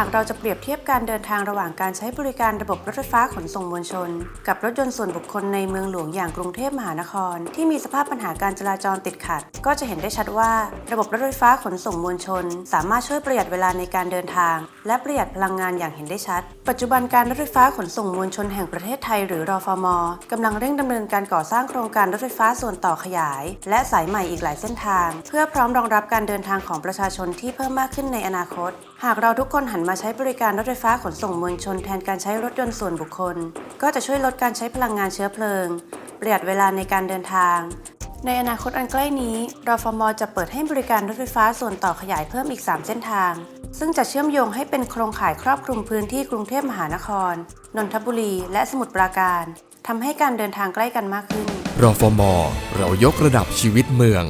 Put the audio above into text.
ากเราจะเปรียบเทียบการเดินทางระหว่างการใช้บริการระบบรถไฟฟ้าขนส่งมวลชน กับรถยนต์ส่วนบุคคลในเมืองหลวงอย่างกรุงเทพมหานคร ที่มีสภาพปัญหาการจราจรติดขัด ก็จะเห็นได้ชัดว่า ระบบรถไฟฟ้าขนส่งมวลชน สามารถช่วยประหยัดเวลาในการเดินทาง และประหยัดพลังงานอย่างเห็นได้ชัด ปัจจุบันการรถไฟฟ้าขนส่งมวลชนแห่งประเทศไทยหรือรอฟมกำลังเร่งดำเนินการก่อสร้างโครงการรถไฟฟ้าส่วนต่อขยาย และสายใหม่อีกหลายเส้นทาง เพื่อพร้อมรองรับการเดินทางของประชาชนที่เพิ่มมากขึ้นในอนาคต หากเราทุกคนหันมาใช้บริการรถไฟฟ้าขนส่งมวลชนแทนการใช้รถยนต์ส่วนบุคคล ก็จะช่วยลดการใช้พลังงานเชื้อเพลิง ประหยัดเวลาในการเดินทาง ในอนาคตอันใกล้นี้รฟมจะเปิดให้บริการรถไฟฟ้าส่วนต่อขยายเพิ่มอีก 3 เส้นทาง ซึ่งจะเชื่อมโยงให้เป็นโครงข่ายครอบคลุมพื้นที่กรุงเทพมหานคร นนทบุรี และสมุทรปราการทำให้การเดินทางใกล้กันมากขึ้นรอฟมเรายกระดับชีวิตเมือง